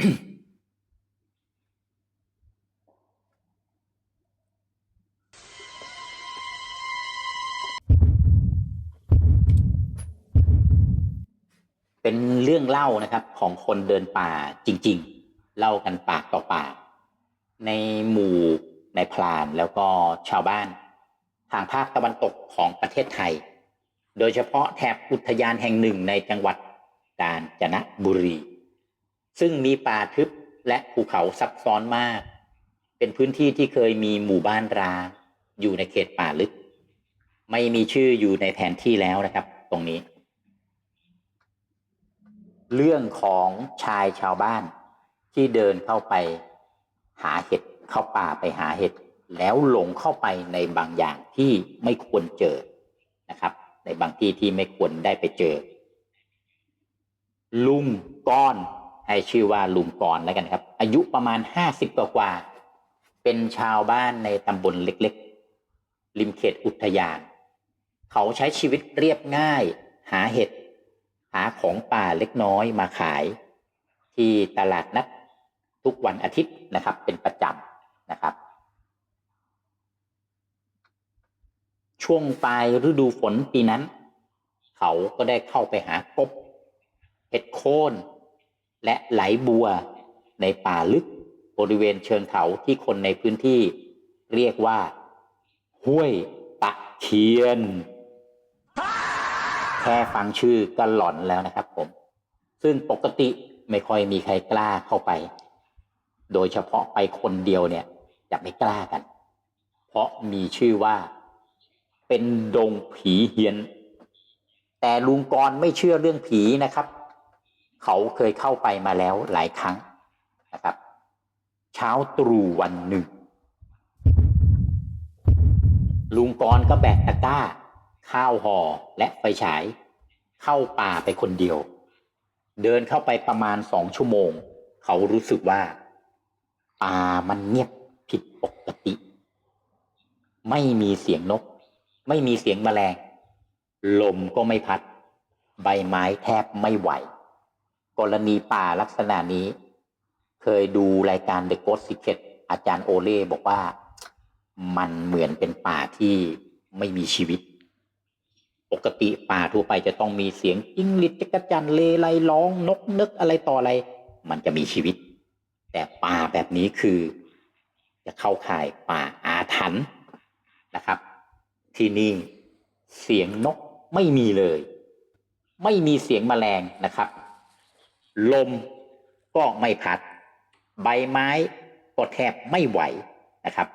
เป็นเรื่องเล่านะครับของคนเดินป่าจริง ๆ เล่ากันปากต่อปาก ในหมู่ในพรานแล้วก็ชาวบ้าน ทางภาคตะวันตกของประเทศไทย โดยเฉพาะแถบอุทยานแห่งหนึ่งในจังหวัดกาญจนบุรี ซึ่งมีป่าทึบและภูเขาซับซ้อนมาก เป็นพื้นที่ที่เคยมีหมู่บ้านร้างอยู่ในเขตป่าลึก ไม่มีชื่ออยู่ในแผนที่แล้วนะครับ ตรงนี้ เรื่องของชายชาวบ้านที่เดินเข้าไปหาเห็ดเข้าป่าไปหาเห็ดแล้วหลงเข้าไปในบางอย่างที่ไม่ควรเจอนะครับ ในบางที่ที่ไม่ควรได้ไปเจอ ลุงก้อน ให้ชื่อว่าลุงกรแล้วกันครับ อายุประมาณห้าสิบกว่า เป็นชาวบ้านในตำบลเล็กๆ ริมเขตอุทยาน เขาใช้ชีวิตเรียบง่าย หาเห็ด หาของป่าเล็กน้อยมาขาย ที่ตลาดนัดทุกวันอาทิตย์นะครับ เป็นประจำนะครับ ช่วงปลายฤดูฝนปีนั้น เขาก็ได้เข้าไปหากบเห็ดโคน และไหลบัวในป่าลึกบริเวณเชิงเขาที่คนในพื้นที่เรียกว่า ห้วยตะเคียน แค่ฟังชื่อก็หลอนแล้วนะครับผม ซึ่งปกติไม่ค่อยมีใครกล้าเข้าไป โดยเฉพาะไปคนเดียวเนี่ยจะไม่กล้ากัน เพราะมีชื่อว่า เป็นดงผีเฮียน แต่ลุงกรไม่เชื่อเรื่องผีนะครับ เขาเคยเข้าไปมาแล้วหลายครั้งนะครับ เช้าตรู่วันหนึ่ง ลุงกรก็แบกตะกร้า ข้าวห่อและไฟฉาย เข้าป่าไปคนเดียว เดินเข้าไปประมาณสองชั่วโมง เขารู้สึกว่า ป่ามันเงียบผิดปกติ ไม่มีเสียงนก ไม่มีเสียงแมลง ลมก็ไม่พัด ใบไม้แทบไม่ไหว กรณีป่าลักษณะนี้ เคยดูรายการ The Ghost Secret อาจารย์โอเล่บอกว่ามันเหมือนเป็นป่าที่ไม่มีชีวิต ปกติป่าทั่วไปจะต้องมีเสียงจิ้งหรีดจักรจันเลไลร้องนกนึกอะไรต่ออะไร มันจะมีชีวิต แต่ป่าแบบนี้คือ จะเข้าข่ายป่าอาถรรพ์นะครับ ที่นี่เสียงนกไม่มีเลย ไม่มีเสียงแมลงนะครับ ลมก็ไม่พัด ใบไม้ก็แทบไม่ไหวนะครับ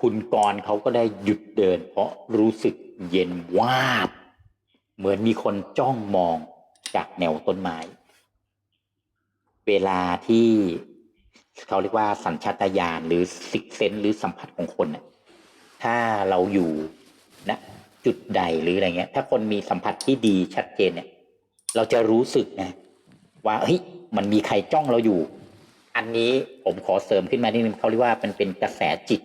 คุณกรเขาก็ได้หยุดเดิน เพราะรู้สึกเย็นวาบ เหมือนมีคนจ้องมองจากแนวต้นไม้ เวลาที่เขาเรียกว่าสัญชาตญาณหรือสิกเซนหรือสัมผัสของคนน่ะถ้าเราอยู่นะจุดใดหรืออะไรเงี้ย ถ้าคนมีสัมผัสที่ดีชัดเจนเนี่ย เราจะรู้สึกนะว่าเฮ้ยมันมีใครจ้องเราอยู่ อันนี้ผมขอเสริมขึ้นมานิดนึงเขาเรียกว่ามันเป็นกระแสจิต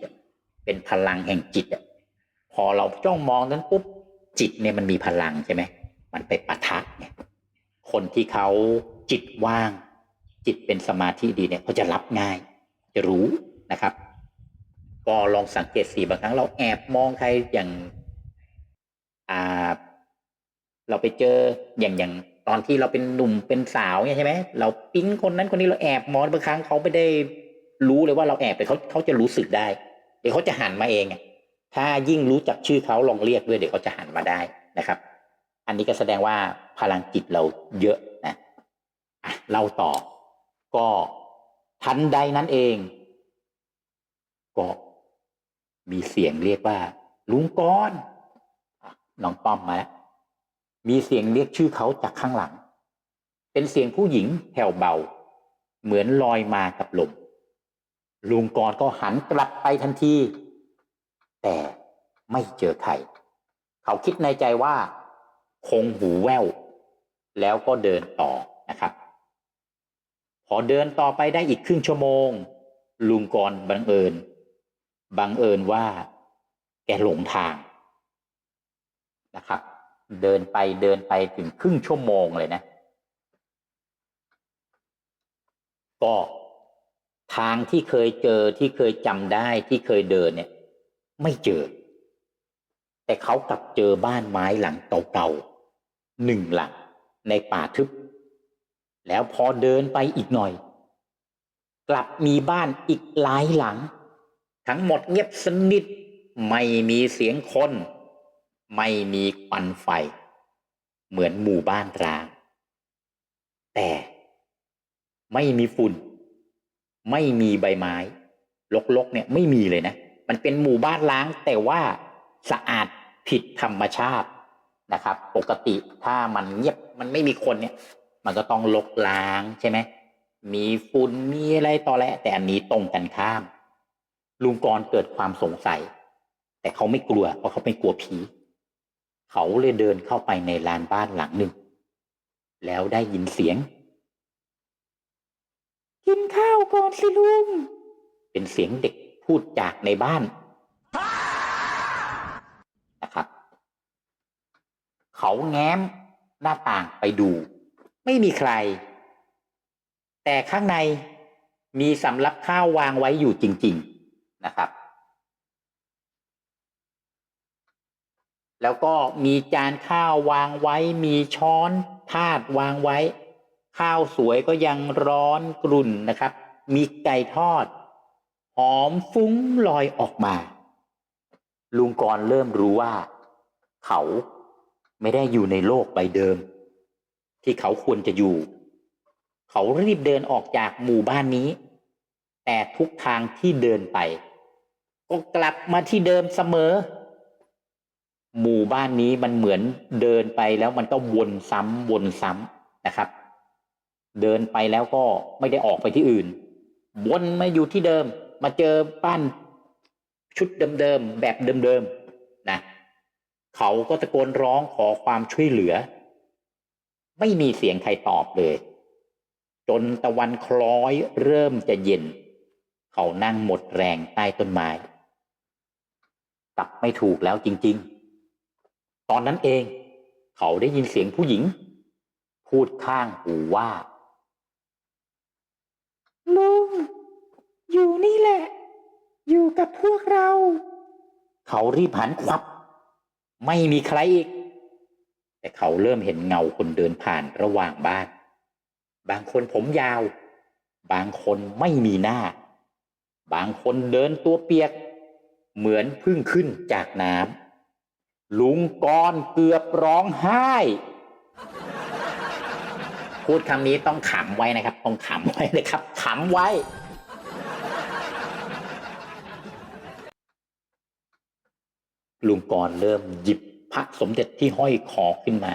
เป็นพลังแห่งจิตพอเราจ้องมองนั้นปุ๊บจิตเนี่ยมันมีพลังใช่ไหมมันไปปะทะเนี่ยคนที่เขาจิตว่าง จิตเป็นสมาธิดีเนี่ยเขาจะรับง่าย จะรู้นะครับ ก็ลองสังเกตสีบางครั้งเราแอบมองใครอย่างอ่าเราไปเจออย่างอย่าง ตอนที่เราเป็นหนุ่มเป็นสาวเนี่ยใช่ไหมเราปิ๊งคนนั้นคนนี้เราแอบมองบางครั้งเขาไม่ได้รู้เลยว่าเราแอบแต่เขาเขาจะรู้สึกได้ เดี๋ยวเขาจะหันมาเองไงถ้ายิ่งรู้จักชื่อเขาลองเรียกด้วยเดี๋ยวเขาจะหันมาได้นะครับ อันนี้ก็แสดงว่าพลังจิตเราเยอะนะะเล่าต่อก็ทันใดนั้นเอง ก็มีเสียงเรียกว่า ลุงกอนน้องป้อมมาแล้ว มีเสียงเรียกชื่อเขาจากข้างหลัง เป็นเสียงผู้หญิงแผ่วเบา เหมือนลอยมากับลม ลุงกรก็หันกลับไปทันที แต่ไม่เจอใคร เขาคิดในใจว่า คงหูแว่ว แล้วก็เดินต่อนะครับ พอเดินต่อไปได้อีกครึ่งชั่วโมง ลุงกรบังเอิญ บังเอิญว่า แกหลงทางนะครับ เดินไปเดินไปถึงครึ่งชั่วโมงเลยนะ ก็ทางที่เคยเจอที่เคยจำได้ที่เคยเดินเนี่ย ไม่เจอ แต่เขากลับเจอบ้านไม้หลังเก่าๆหนึ่งหลังในป่าทึบ แล้วพอเดินไปอีกหน่อย กลับมีบ้านอีกหลายหลัง ทั้งหมดเงียบสนิท ไม่มีเสียงคน ไม่มีควันไฟ เหมือนหมู่บ้านร้าง แต่ไม่มีฝุ่น ไม่มีใบไม้ลกๆเนี่ยไม่มีเลยนะ มันเป็นหมู่บ้านล้างแต่ว่าสะอาดผิดธรรมชาตินะครับ ปกติถ้ามันเงียบมันไม่มีคนเนี่ย มันก็ต้องลกล้างใช่ไหมมีฝุ่นมีอะไรต่อแหละแต่อันนี้ตรงกันข้าม ลุงกรเกิดความสงสัย แต่เขาไม่กลัวเพราะเขาไม่กลัวผี เขาเลยเดินเข้าไปในลานบ้านหลังหนึ่ง แล้วได้ยินเสียง กินข้าวก่อนสิลุง เป็นเสียงเด็กพูดจากในบ้านนะครับ เขาแง้มหน้าต่างไปดู ไม่มีใคร แต่ข้างในมีสำรับข้าววางไว้อยู่จริง ๆนะครับ แล้วก็มีจานข้าววางไว้ มีช้อนทาดวางไว้ ข้าวสวยก็ยังร้อนกรุ่นนะครับ มีไก่ทอด หอมฟุ้งลอยออกมา ลุงกรเริ่มรู้ว่า เขาไม่ได้อยู่ในโลกใบเดิม ที่เขาควรจะอยู่ เขารีบเดินออกจากหมู่บ้านนี้ แต่ทุกทางที่เดินไป ก็กลับมาที่เดิมเสมอ หมู่บ้านนี้มันเหมือนเดินไปแล้วมันก็วนซ้ำวนซ้ำนะครับ เดินไปแล้วก็ไม่ได้ออกไปที่อื่น วนมาอยู่ที่เดิม มาเจอบ้านชุดเดิมๆแบบเดิมๆนะเขาก็ตะโกนร้องขอความช่วยเหลือ ไม่มีเสียงใครตอบเลย จนตะวันคล้อยเริ่มจะเย็น เขานั่งหมดแรงใต้ต้นไม้กลับไม่ถูกแล้วจริง ๆ ตอนนั้นเอง เขาได้ยินเสียงผู้หญิง พูดข้างหูว่า ลุง อยู่นี่แหละ อยู่กับพวกเรา เขารีบหันควับ ไม่มีใครอีก แต่เขาเริ่มเห็นเงาคนเดินผ่านระหว่างบ้าน บางคนผมยาว บางคนไม่มีหน้า บางคนเดินตัวเปียก เหมือนเพิ่งขึ้นจากน้ำ ลุงกรเกือบร้องไห้ พูดคำนี้ต้องขำไว้นะครับ ต้องขำไว้นะครับขำไว้ ลุงกรเริ่มหยิบพระสมเด็จที่ห้อยคอขึ้นมา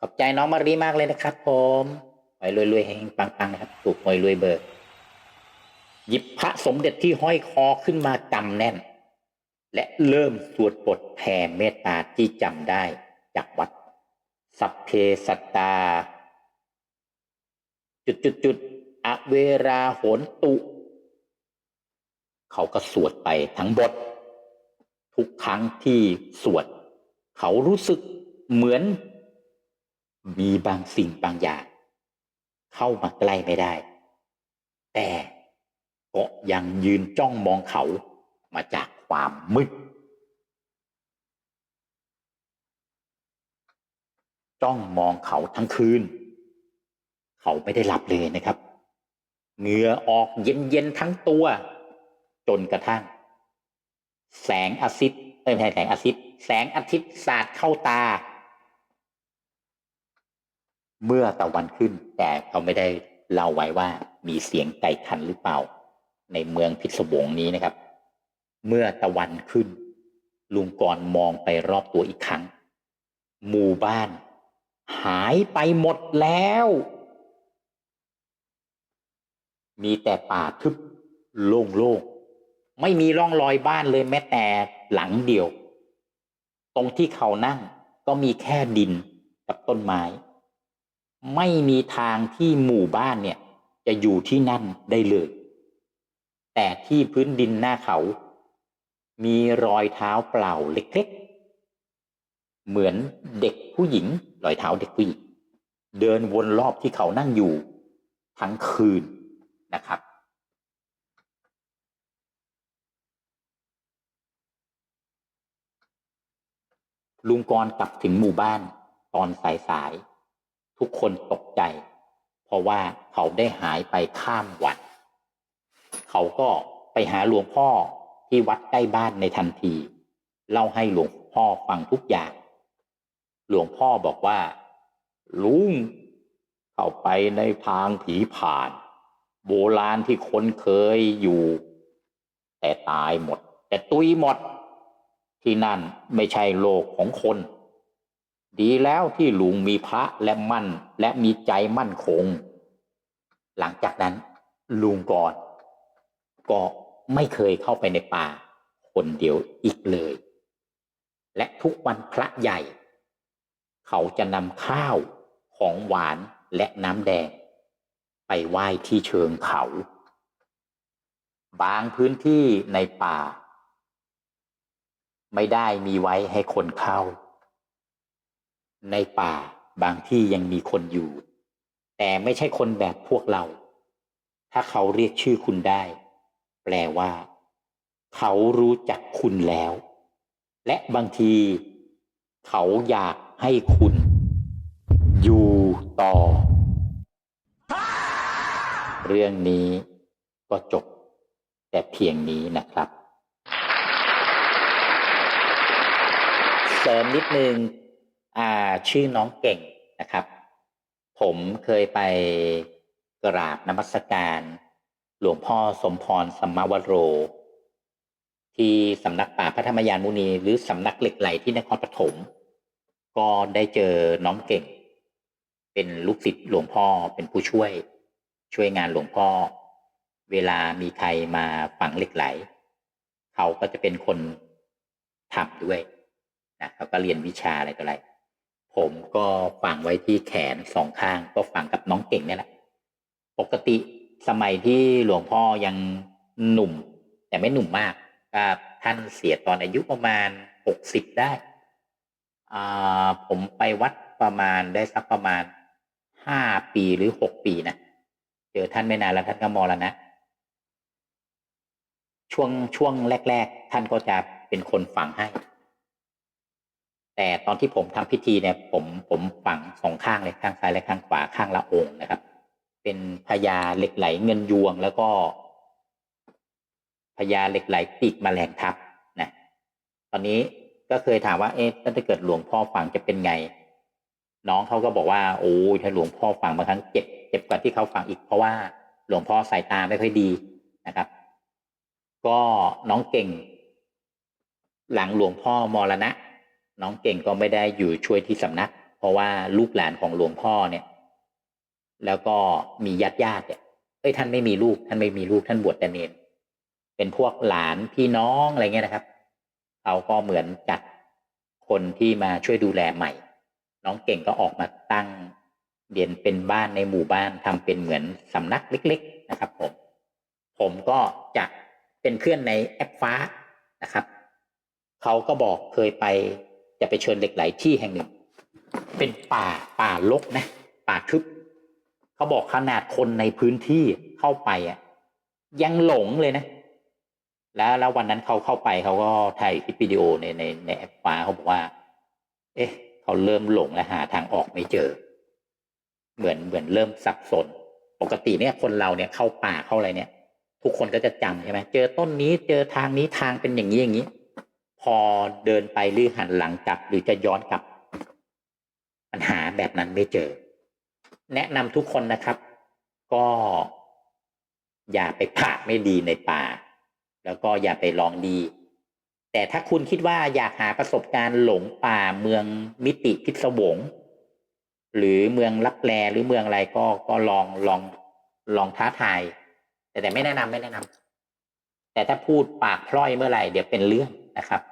ขอบใจน้องมารีมากเลยนะครับผมหอยรวยๆเฮงปังๆนะครับ ถูกหอยรวยเบอร์หยิบพระสมเด็จที่ห้อยคอขึ้นมากำแน่น และเริ่มสวดบทแผ่เมตตาที่จำได้จากวัด สัพเพสัตตา จุดจุดจุดอเวราโหนตุ เขาก็สวดไปทั้งบท ทุกครั้งที่สวด เขารู้สึกเหมือน มีบางสิ่งบางอย่าง เข้ามาใกล้ไม่ได้ แต่ก็ยังยืนจ้องมองเขามาจาก ความมืดจ้องมองเขาทั้งคืน เขาไม่ได้หลับเลยนะครับ เหงื่อออกเย็นๆทั้งตัว จนกระทั่ง แสงอาทิตย์เอ้ยไม่ใช่แสงอาทิตย์ แสงอาทิตย์สาดเข้าตา เมื่อตะวันขึ้น แต่เขาไม่ได้เล่าไว้ว่ามีเสียงไก่ขันหรือเปล่า ในเมืองพิศวงนี้นะครับ เมื่อตะวันขึ้น ลุงกรณ์มองไปรอบตัวอีกครั้ง หมู่บ้าน หายไปหมดแล้ว มีแต่ป่าทึบโล่งๆ ไม่มีร่องรอยบ้านเลยแม้แต่หลังเดียว ตรงที่เขานั่งก็มีแค่ดินกับต้นไม้ ไม่มีทางที่หมู่บ้านเนี่ย จะอยู่ที่นั่นได้เลย แต่ที่พื้นดินหน้าเขา มีรอยเท้าเปล่าเล็กๆ เหมือนเด็กผู้หญิง รอยเท้าเด็กผู้หญิง เดินวนรอบที่เขานั่งอยู่ทั้งคืนนะครับ ลุงกรกลับถึงหมู่บ้านตอนสายๆ ทุกคนตกใจ เพราะว่าเขาได้หายไปข้ามวัดเขาก็ไปหาหลวงพ่อ ที่วัดใกล้บ้านในทันที เล่าให้หลวงพ่อฟังทุกอย่าง หลวงพ่อบอกว่า ลุงเข้าไปในทางผีผ่าน โบราณที่คนเคยอยู่ แต่ตายหมด แต่ตุยหมด ที่นั่นไม่ใช่โลกของคน ดีแล้วที่ลุงมีพระและมั่นและมีใจมั่นคง หลังจากนั้นลุงก่อนก็ ไม่เคยเข้าไปในป่า คนเดียวอีกเลย และทุกวันพระใหญ่ เขาจะนำข้าวของหวานและน้ำแดง ไปไหว้ที่เชิงเขา บางพื้นที่ในป่า ไม่ได้มีไว้ให้คนเข้า ในป่าบางที่ยังมีคนอยู่ แต่ไม่ใช่คนแบบพวกเรา ถ้าเขาเรียกชื่อคุณได้ แปลว่า เขารู้จักคุณแล้ว และบางที เขาอยากให้คุณ อยู่ต่อ เรื่องนี้ก็จบ แต่เพียงนี้นะครับเสริมนิดนึงอ่าชื่อน้องเก่งนะครับ ผมเคยไปกราบนมัสการ หลวงพ่อสมพรสัมมาวโร ที่สำนักป่าพระธรรมยานมุนี หรือสำนักเหล็กไหลที่นครปฐมก็ได้เจอน้องเก่ง เป็นลูกศิษย์หลวงพ่อเป็นผู้ช่วย ช่วยงานหลวงพ่อ เวลามีใครมาฝังเหล็กไหล เขาก็จะเป็นคนทำด้วยนะเขาก็เรียนวิชาอะไรต่ออะไรผมก็ฝังไว้ที่แขนสองข้าง ก็ฝังกับน้องเก่งนี่แหละ ปกติ สมัยที่หลวงพ่อยังหนุ่ม แต่ไม่หนุ่มมากก็ท่านเสียตอนอายุประมาณหกสิบได้อ่าผมไปวัดประมาณได้สักประมาณห้าปีหรือหกปีนะเจอท่านไม่นานแล้วท่านก็มรณะช่วงช่วงแรก ๆ ท่านก็จะเป็นคนฝังให้ แต่ตอนที่ผมทำพิธีเนี่ย ผมผมฝังสองข้างเลยข้างซ้ายและข้างขวาข้างละองค์นะครับ เป็นพญาเหล็กไหลเงินยวงแล้วก็พญาเหล็กไหลปีกแมลงทับนะตอนนี้ก็เคยถามว่าเอ๊ะถ้าเกิดหลวงพ่อฝังจะเป็นไง น้องเขาก็บอกว่าโอ้ยถ้าหลวงพ่อฝังบางครั้งเจ็บเจ็บกว่าที่เขาฝังอีกเพราะว่าหลวงพ่อสายตาไม่ค่อยดีนะครับ ก็น้องเก่ง หลังหลวงพ่อมรณะ น้องเก่งก็ไม่ได้อยู่ช่วยที่สำนัก เพราะว่าลูกหลานของหลวงพ่อเนี่ย แล้วก็มีญาติญาติเนี่ยเอ้ยท่านไม่มีลูก ท่านไม่มีลูกท่านบวชแต่เนนเป็นพวกหลานพี่น้องอะไรเงี้ยนะครับเขาก็เหมือนจัดคนที่มาช่วยดูแลใหม่ น้องเก่งก็ออกมาตั้งเรียนเป็นบ้านในหมู่บ้านทำเป็นเหมือนสำนักเล็ก ๆ นะครับ ผม ผมก็จะเป็นเพื่อนในแอปฟ้านะครับเขาก็บอกเคยไปจะไปเชิญเหล็กไหลที่แห่งหนึ่ง เป็นป่าป่าลกนะ ป่าทึบ เขาบอกขนาดคนในพื้นที่เข้าไปอะยังหลงเลยนะ แล้วแล้ววันนั้นเขาเข้าไปเขาก็ถ่ายคลิปวิดีโอในในในแอปฟ้าเขาบอกว่า เอ๊ะ เขาเริ่มหลงและหาทางออกไม่เจอ เหมือนเหมือนเริ่มสับสน ปกติเนี่ยคนเราเนี่ยเข้าป่าเข้าอะไรเนี่ย ทุกคนก็จะจำใช่ไหมเจอต้นนี้เจอทางนี้ทางเป็นอย่างนี้อย่างนี้ พอเดินไปหรือหันหลังกลับหรือจะย้อนกลับปัญหาแบบนั้นไม่เจอ แนะนำทุกคนนะครับ ก็อย่าไปผ่าไม่ดีในป่า แล้วก็อย่าไปลองดี แต่ถ้าคุณคิดว่าอยากหาประสบการณ์หลงป่าเมืองมิติพิศวง หรือเมืองลับแลหรือเมืองอะไรก็ก็ลองลองลองท้าทายแต่แต่ไม่แนะนำไม่แนะนำแต่ถ้าพูดปากพร่อยเมื่อไหร่เดี๋ยวเป็นเรื่องนะครับ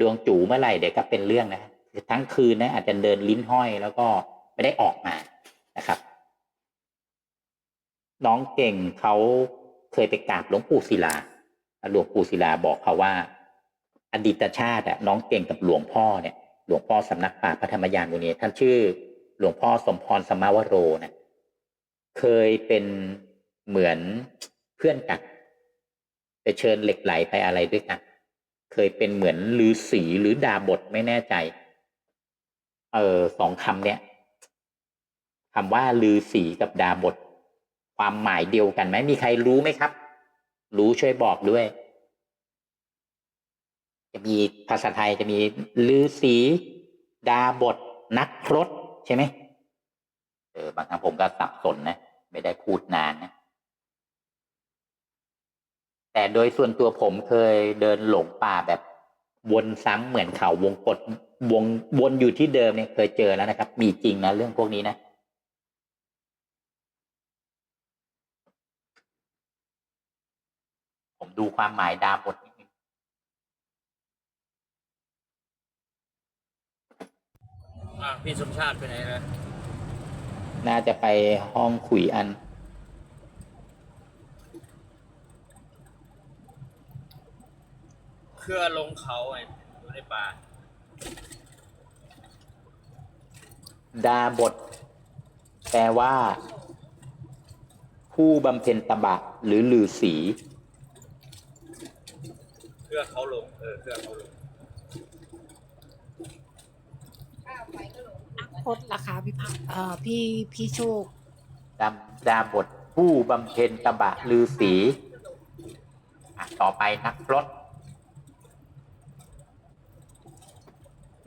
ดวงจู่เมื่อไหร่เดี๋ยวก็เป็นเรื่องนะทั้งคืนนะอาจจะเดินลิ้นห้อยแล้วก็ไม่ได้ออกมา นะครับ น้องเก่งเขาเคยไปกราบหลวงปู่ศิลาหลวงปู่ศิลาบอกเขาว่า อดีตชาติน้องเก่งกับหลวงพ่อเนี่ย หลวงพ่อสำนักป่าพระธรรมยานมุนีท่านชื่อ หลวงพ่อสมพรสมาวโรนะเคยเป็นเหมือนเพื่อนกันจะเชิญเหล็กไหลไปอะไรด้วยกัน เคยเป็นเหมือนลือสีหรือดาบทไม่แน่ใจ เออสองคำเนี้ย คำว่าลือสีกับดาบท ความหมายเดียวกันไหมมีใครรู้ไหมครับ รู้ช่วยบอกด้วย จะมีภาษาไทยจะมีลือสี ดาบท นักพรตใช่ไหมเออบางครั้งผมก็สับสนนะ ไม่ได้พูดนานนะแต่โดยส่วนตัวผมเคยเดินหลงป่าแบบวนซ้ำเหมือนเขาวงกฏวงวนอยู่ที่เดิมเนี่ยเคยเจอแล้วนะครับ มีจริงนะเรื่องพวกนี้นะ ผม ดูความหมายดาบทนิดนึงอะพี่สมชาติไปไหนนะน่าจะไปห้องขุยอัน เครือลงเขาไงอยู่ในป่าดาบทแปลว่า ผู้บำเพ็ญตบะหรือลือสี เครือเขาลง เออเครือเขาลงพดราคาพี่พักเอ่อพี่พี่โชคดาดาบทผู้บำเพ็ญตบะลือสีอะต่อไปนักพรต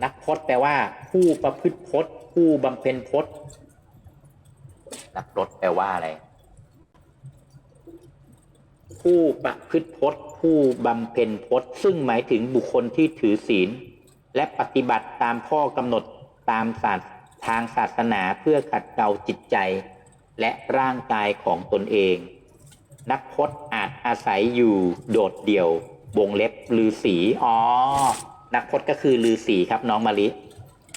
นักพรตแปลว่า ผู้ประพฤติพจน์ผู้บำเพ็ญพจน์นักพรตแปลว่าอะไร ผู้ประพฤติพจน์ ผู้บำเพ็ญพจน์ ซึ่งหมายถึงบุคคลที่ถือศีล และปฏิบัติตามข้อกำหนดตามศาสตร์ทางศาสนาเพื่อขัดเกลาจิตใจ และร่างกายของตนเอง นักพจน์อาจอาศัยอยู่โดดเดี่ยว วงเล็บลือสีอ๋อ นักพจน์ก็คือลือสีครับน้องมะลิ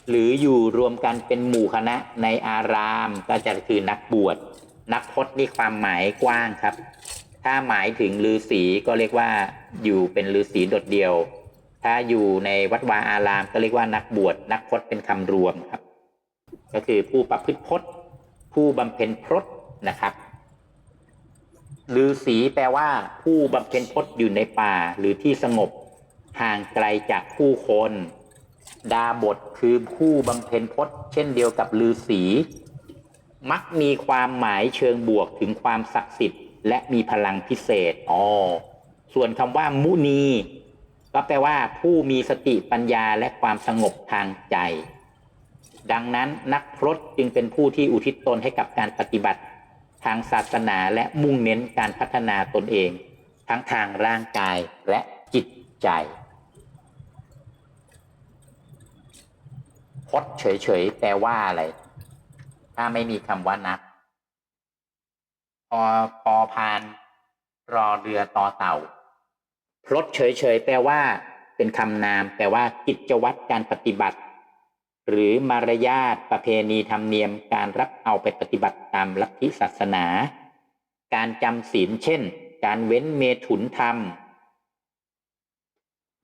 หรืออยู่รวมกันเป็นหมู่คณะในอารามก็จะคือนักบวช นักพจน์นี่ความหมายกว้างครับ ถ้าหมายถึงลือสีก็เรียกว่าอยู่เป็นลือสีโดดเดี่ยว ถ้าอยู่ในวัดวาอารามก็เรียกว่านักบวชนักพจน์เป็นคำรวมครับ ก็คือผู้ประพฤติพจน์ผู้บำเพ็ญพรตนะครับฤาษีแปลว่าผู้บำเพ็ญพจน์อยู่ในป่าหรือที่สงบห่างไกลจากผู้คน ดาบทคือผู้บำเพ็ญพจน์ เช่นเดียวกับฤาษีมักมีความหมายเชิงบวกถึงความศักดิ์สิทธิ์ และมีพลังพิเศษอ๋อส่วนคำว่า มุนี ก็แปลว่า ผู้มีสติปัญญาและความสงบทางใจ ดังนั้นนักพรตจึงเป็นผู้ที่อุทิศตนให้กับการปฏิบัติทางศาสนาและมุ่งเน้นการพัฒนาตนเอง ทั้งทางร่างกายและจิตใจพจน์เฉยๆแปลว่าอะไร ถ้าไม่มีคำว่านัก พอพอพาน รอเรือต่อเต่า พลดเฉยๆแปลว่า เป็นคำนามแปลว่ากิจวัตรการปฏิบัติ หรือมารยาทประเพณีธรรมเนียมการรับเอาไปปฏิบัติตามลัทธิศาสนา การจำศีลเช่น การเว้นเมถุนธรรม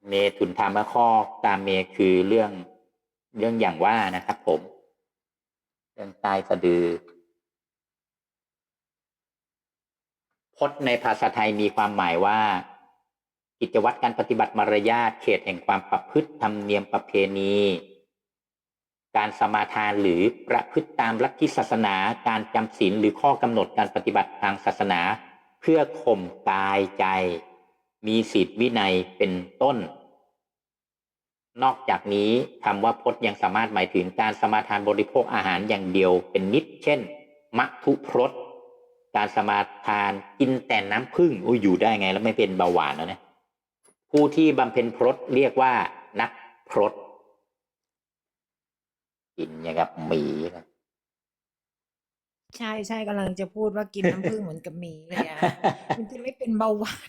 เมถุนธรรมะข้อตามเมคือเรื่องเรื่องอย่างว่านะครับผม เรื่องใต้สะดือ พจน์ในภาษาไทยมีความหมายว่า กิจวัตรการปฏิบัติมารยาทเขตแห่งความประพฤติธรรมเนียมประเพณี การสมาทานหรือประพฤติตามลัทธิศาสนา การจำศีลหรือข้อกำหนดการปฏิบัติทางศาสนา เพื่อข่มกายใจ มีศีลวินัยเป็นต้น นอกจากนี้คำว่าพจน์ยังสามารถหมายถึงการสมาทานบริโภคอาหารอย่างเดียวเป็นนิด เช่นมัทุพรส การสมาทานกินแต่น้ำผึ้งอุ้ยอยู่ได้ไง แล้วไม่เป็นเบาหวานแล้วนะผู้ที่บำเพ็ญพรตเรียกว่า นักพรตกินอย่างกับหมีเลยใช่ใช่กำลังจะพูดว่ากินน้ำผึ้งเหมือนกับหมีเลยอะมันจะไม่เป็นเบาหวาน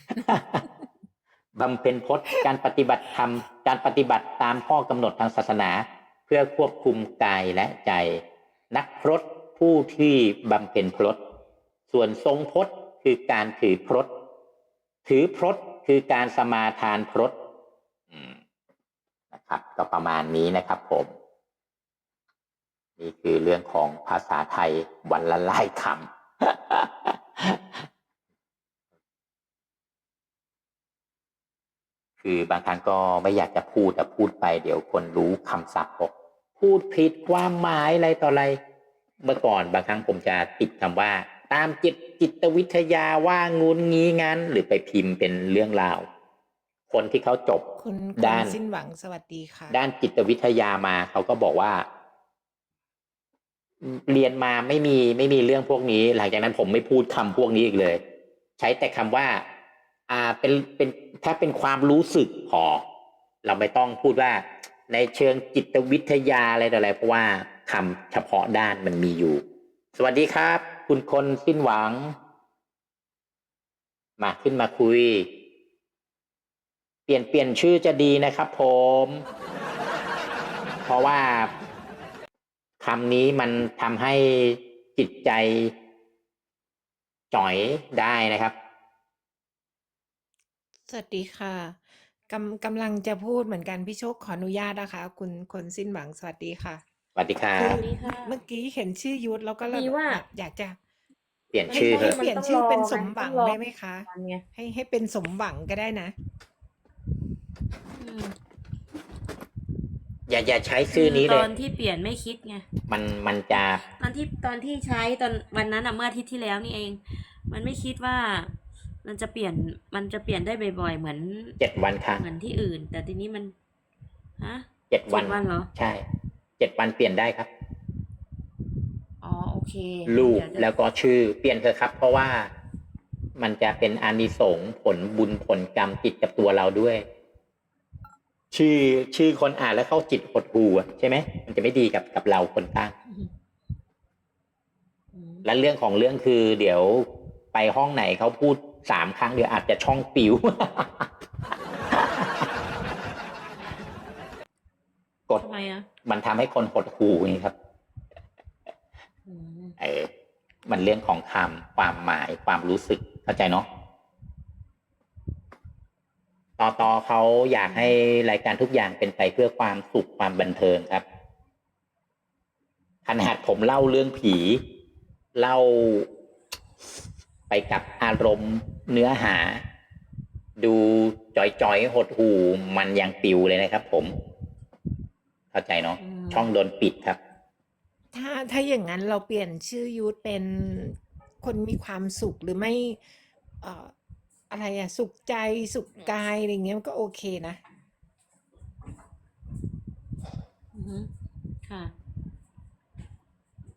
บำเพ็ญพจน์การปฏิบัติธรรมการปฏิบัติตามข้อกำหนดทางศาสนา เพื่อควบคุมกายและใจ นักพรตผู้ที่บำเพ็ญพรต ส่วนทรงพจน์คือการถือพรตถือพรตคือการสมาทานพรตนะครับ ก็ประมาณนี้นะครับผม นี่คือเรื่องของภาษาไทยวันละลายคำคือบางครั้งก็ไม่อยากจะพูดแต่พูดไปเดี๋ยวคนรู้คำศัพท์กพูดผิดความหมายอะไรต่ออะไร เมื่อก่อนบางครั้งผมจะติดคำว่า ตามจิตจิตวิทยาว่างูนงี้งั้น หรือไปพิมพ์เป็นเรื่องราว คนที่เขาจบคุณคุณด้าน สิ้นหวังสวัสดีค่ะด้านจิตวิทยามาเขาก็บอกว่า เรียนมาไม่มีไม่มีเรื่องพวกนี้ หลังจากนั้นผมไม่พูดคำพวกนี้อีกเลย ใช้แต่คำว่า อ่าเป็นเป็นถ้าเป็นความรู้สึกพอ เราไม่ต้องพูดว่า ในเชิงจิตวิทยาอะไรต่ออะไรเพราะว่าคำเฉพาะด้านมันมีอยู่ สวัสดีครับ คุณคนสิ้นหวัง มาขึ้นมาคุย เปลี่ยนเปลี่ยนชื่อจะดีนะครับผม เพราะว่าคำนี้มันทำให้จิตใจ จ่อยได้นะครับ สวัสดีค่ะกำกำลังจะพูดเหมือนกันพี่โชคขออนุญาตนะคะ คุณคนสิ้นหวังสวัสดีค่ะ สวัสดีครัคืบอดีค่ะ เมื่อกี้เห็นชื่อยุทธแล้วก็เลยดีว่าแบบอยากจะเปลี่ยนไม่ชื่อใช่เถอะเปลี่ยนมันต้องชื่อเป็นรอสมหวังต้องรอได้ไหมคะ วันไงให้ให้เป็นสมหวังก็ได้นะ อืมอย่าอย่าใช้ชื่อนี้เลตยอนที่เปลี่ยนไม่คิดไง มันมันจะตอนที่ตอนที่ใช้ตอนวันนั้นอะเมื่ออาทิตย์ที่แล้วนี่เอง มันไม่คิดว่า มันจะเปลี่ยนมันจะเปลี่ยนได้บ่อยๆ เหมือนเจ็ดวันค่ะเหมือนที่อื่น แต่ทีนี้มันฮะเจ็ดวัน เจ็ดวันเหรอ ใช่ เจ็ดวันเปลี่ยนได้ครับอ๋อโอเคลูกเดี๋ยจะแล้วก็ชื่อเปลี่ยนเถอะครับ เพราะว่ามันจะเป็นอานิสงส์ผลบุญผลกรรมติดกับตัวเราด้วย ชื่อชื่อคนอ่านแล้วเข้าจิตหดหูอะใช่ไหมมันจะไม่ดีกับกับเราคนตั้ง อืมและเรื่องของเรื่องคือ เดี๋ยวไปห้องไหนเขาพูดสามครั้งเดี๋ยวอาจจะช่องปิว กดทำไมอะ มันทำให้คนหดหูนี่ครับอืมเออมันเรื่องของคำความหมายความรู้สึกเข้าใจเนาะต่อต่อเขาอยากให้รายการทุกอย่างเป็นไปเพื่อความสุขความบันเทิงครับ ขนาดผมเล่าเรื่องผี เล่าไปกับอารมณ์เนื้อหา ดูจอยๆหดหูมันยังปิวเลยนะครับผม เข้าใจเนาะอืมช่องโดนปิดครับ ถ้าถ้าอย่างนั้นเราเปลี่ยนชื่อยุทธเป็นคนมีความสุขหรือไม่เอ่ออะไรอะสุขใจสุขกายอะไรเงี้ยมันก็โอเคนะอือฮึค่ะ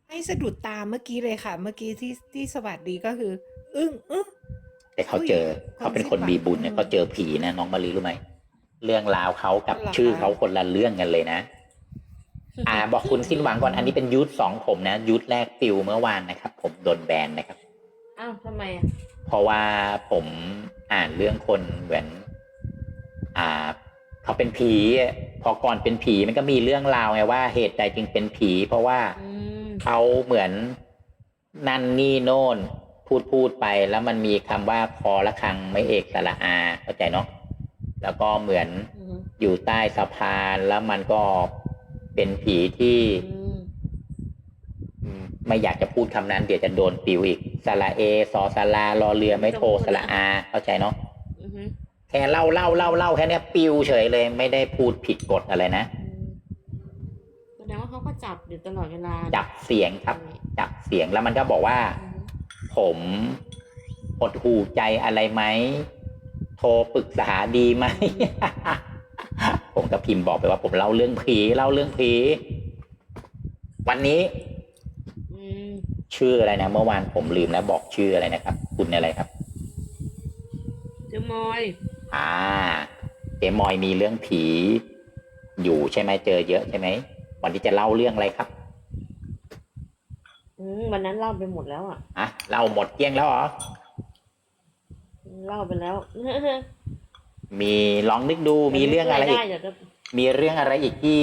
ให้สะดุดตาเมื่อกี้เลยค่ะ เมื่อกี้ที่ที่สวัสดีก็คือ อึ้งอึ้ง แต่เขาเจออุ้ยเขาเป็นคนความสิ้นหวังมีบุญเนี่ยอืมเขาเจอผีนะน้องมารีรู้ไหมเรื่องราวเขากับเหรอคะชื่อเขาคนละเรื่องกันเลยนะ อ่า บอกคุณสิ้นหวังก่อนอันนี้เป็นยูทสองผมนะยูทแรกปิวเมื่อวานนะครับ ผมโดนแบนนะครับ อ้าวทำไมอะเพราะว่าผมอ่านเรื่องคนเหมือน อ่าเขาเป็นผี พอก่อนเป็นผีมันก็มีเรื่องราวไงว่าเหตุใดจึงเป็นผี เพราะว่าอืมเขาเหมือนนั่นนี่โน่น พูดพูดไปแล้วมันมีคำว่าคอละคังไม่เอกสระอาเข้าใจเนาะแล้วก็เหมือน อืมอยู่ใต้สะพานแล้วมันก็ เป็นผีที่อืมอืมไม่อยากจะพูดคำนั้น เดี๋ยวจะโดนปิวอีกสระเอสอสลารอเรือไม่โทสระอา เข้าใจเนาะอือฮึแค่เล่าเล่าเล่าเล่าแค่เนี้ยปิวเฉยเลย ไม่ได้พูดผิดกฎอะไรนะอืมแสดงว่าเขาก็จับอยู่ตลอดเวลา จับเสียงครับ จับเสียงแล้วมันก็บอกว่าอือฮึผมหดหูใจอะไรไหม โทรปรึกษาดีไหม ผมก็พิมพ์บอกไปว่าผมเล่าเรื่องผีเล่าเรื่องผีวันนี้อืมชื่ออะไรนะเมื่อวานผมลืมแล้วบอกชื่ออะไรนะครับ คุณอะไรครับเจมอย อ่า เจมอยมีเรื่องผี อยู่ใช่ไหมเจอเยอะใช่ไหมวันนี้จะเล่าเรื่องอะไรครับอืมวันนั้นเล่าไปหมดแล้วอะอะเล่าหมดเกลี้ยงแล้วเหรอเล่าไปแล้ว มีลองนึกดูมีเรื่องอะไรอีกด้เดี๋ยวจะมีเรื่องอะไรอีกที่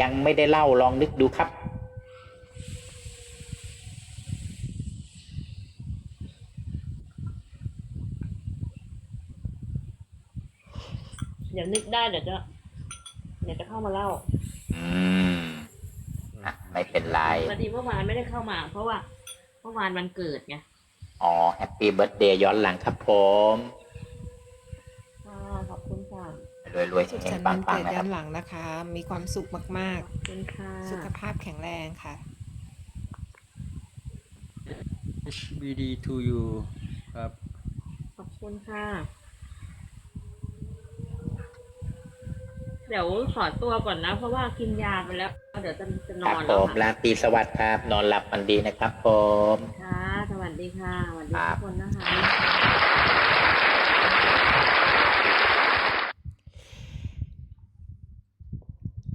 ยังไม่ได้เล่าลองนึกดูครับ เดี๋ยวนึกได้เดี๋ยวจะเดี๋ยวจะเข้ามาเล่า อืมอะไม่เป็นไรพอดีเมื่อวานไม่ได้เข้ามา เพราะว่าเมื่อวานวันเกิดไง อ๋อแฮปปี้เบิร์ดเดย์ย้อนหลังครับผม อ่าขอบคุณค่ะ เอ รวยรวยๆสุขแห่สังนต์ๆปัวังนปัเกิงดๆนะคย้รัอบ นหลังนะคะ มีความสุขมากขอบคุณค่ะ ๆ สุขภาพแข็งแรงค่ะ HBD to you ครับ ขอบคุณค่ะ เดี๋ยวขอตัวก่อนนะ เพราะว่ากินยาไปแล้ว เดี๋ยวจะจะนครัอบนผแล้วมค่ะราตรีสวัสดิ์ครับ นอนหลับฝันดีนะครับผม ค่ะ สวัสดีค่ะ สวัสดีครัทุบกคนนะคะ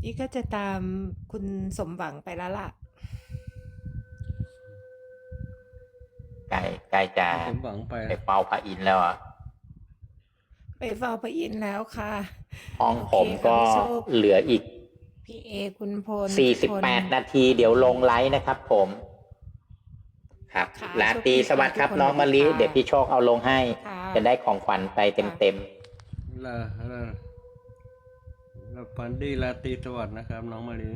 นี่ก็จะตามคุณสมหวังไปแล้วล่ะ ใกล้ใกล้จะผมหวังไปไปเฝ้าพระอินทร์แล้วอะไปเฝ้าพระอินทร์แล้วค่ะห้องโอเคผมก็ค่ะพี่โชคเหลืออีก พี่เอคุณพลทุกคน48นาทีเดี๋ยวลงไลฟ์นะครับผม ครับค่ะราตรีสวัสดิ์ครับทุกคนน้องมะลิค่ะเดี๋ยวพี่โชคเอาลงให้ค่ะจะได้ของขวัญไปเต็มล แล้วปันดีลาตีสวัสดนะครับ น้องมาลี